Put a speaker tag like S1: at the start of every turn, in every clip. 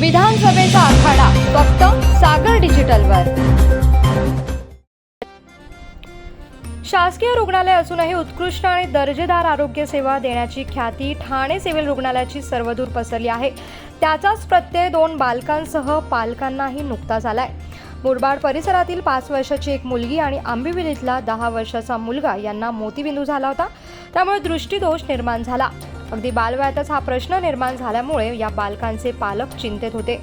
S1: विधानसभेचा आखाडा फक्त सागर डिजिटलवर. शासकीय रुग्णालय असूनही उत्कृष्ट आणि दर्जेदार आरोग्य सेवा देण्याची ख्याती ठाणे सिव्हिल रुग्णालयाची सर्वदूर पसरली आहे. त्याचाच प्रत्यय दोन बालकांसह पालकांनाही नुकताच आलाय. मुरबाड परिसरातील पाच वर्षाची एक मुलगी आणि आंबिवलीतला दहा वर्षाचा मुलगा यांना मोतीबिंदू झाला होता. त्यामुळे दृष्टीदोष निर्माण झाला. अगदी बालवयातच हा प्रश्न निर्माण झाल्यामुळे या बालकांचे पालक चिंतेत होते.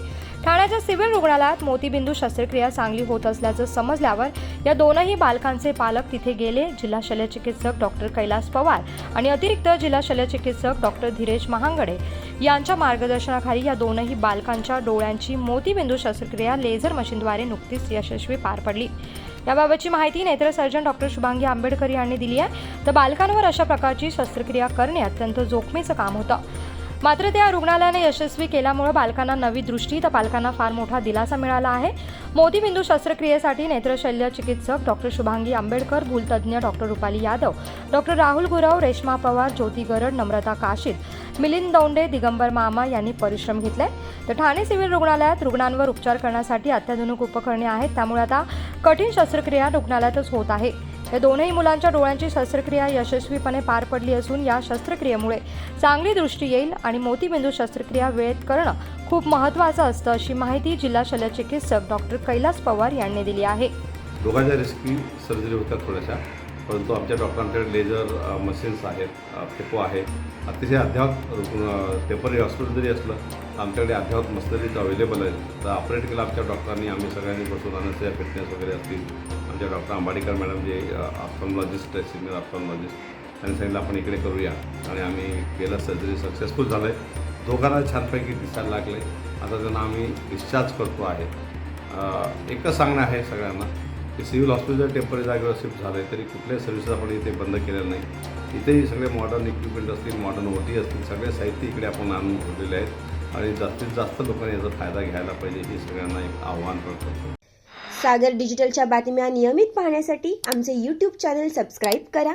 S1: ठाण्याच्या सिव्हिल रुग्णालयात मोतीबिंदू शस्त्रक्रिया चांगली होत असल्याचं समजल्यावर या दोनही बालकांचे पालक तिथे गेले. जिल्हा शल्यचिकित्सक डॉक्टर कैलास पवार आणि अतिरिक्त जिल्हा शल्यचिकित्सक डॉक्टर धीरेश महांगडे यांच्या मार्गदर्शनाखाली या दोनही बालकांच्या डोळ्यांची मोतीबिंदू शस्त्रक्रिया लेझर मशीनद्वारे नुकतीच यशस्वी पार पडली. याबाबतची माहिती नेत्र सर्जन डॉक्टर शुभांगी आंबेडकर यांनी दिली आहे. तर बालकांवर अशा प्रकारची शस्त्रक्रिया करणे अत्यंत जोखमीचं काम होतं. मात्र त्या रुग्णालयाने यशस्वी केल्यामुळे बालकांना नवी दृष्टी तर पालकांना फार मोठा दिलासा मिळाला आहे. मोतीबिंदू शस्त्रक्रियेसाठी नेत्रशल्य चिकित्सक डॉक्टर शुभांगी आंबेडकर भूलतज्ञ डॉक्टर रुपाली यादव डॉक्टर राहुल गुरव रेश्मा पवार ज्योती गरड नम्रता काशीद मिलिंद दौंडे दिगंबर मामा यांनी परिश्रम घेतले. तर ठाणे सिव्हिल रुग्णालयात रुग्णांवर उपचार करण्यासाठी अत्याधुनिक उपकरणे आहेत. त्यामुळे आता कठीण शस्त्रक्रिया रुग्णालयातच होत आहे. या दोनही मुलांच्या डोळ्यांची शस्त्रक्रिया यशस्वीपणे पार पडली असून या शस्त्रक्रियेमुळे चांगली दृष्टी येईल आणि मोतीबिंदू शस्त्रक्रिया वेळेत करणं खूप महत्त्वाचं असतं अशी माहिती जिल्हा शल्यचिकित्सक डॉक्टर कैलास पवार यांनी दिली आहे.
S2: दोघांच्या रिस्की सर्जरी होतात थोड्याशा. परंतु आमच्या डॉक्टरांकडे लेझर मशीन्स आहेत फेपो आहे अतिशय अद्ययावत रुग्ण टेंपररी हॉस्पिटल जरी असलं तर आमच्याकडे अद्ययावत मशिनरीज अवेलेबल आहेत. तर ऑपरेट केलं आमच्या डॉक्टरांनी आम्ही सगळ्यांनी बसून आणायचं फिटनेस वगैरे असतील. आमच्या डॉक्टर आंबाडीकर मॅडम जे ऑप्थॉमॉलॉजिस्ट आहेत सिनियर ऑप्थॉमॉलॉजिस्ट त्यांनी सांगितलं आपण इकडे करूया. आणि आम्ही केलं सर्जरी सक्सेसफुल झालं आहे दोघांना छानपैकी दिसायला लागले आता त्यांना आम्ही डिस्चार्ज करतो आहे. एकच सांगणं आहे सगळ्यांना की सिव्हिल हॉस्पिटल टेंपररी जागेवर शिफ्ट झालं आहे तरी कुठल्याही सर्व्हिसेस आपण इथे बंद केलेलं नाही इथेही सगळे मॉडर्न इक्विपमेंट असतील मॉडर्न ओटी असतील सगळे साहित्य इकडे आपण आणून ठेवलेले आहेत. आणि जास्तीत जास्त लोकांनी याचा फायदा घ्यायला पाहिजे हे सगळ्यांना एक आव्हान करतो.
S3: सागर डिजिटलच्या बातम्या नियमित पाहण्यासाठी आमचे यूट्यूब चॅनल सबस्क्राईब करा.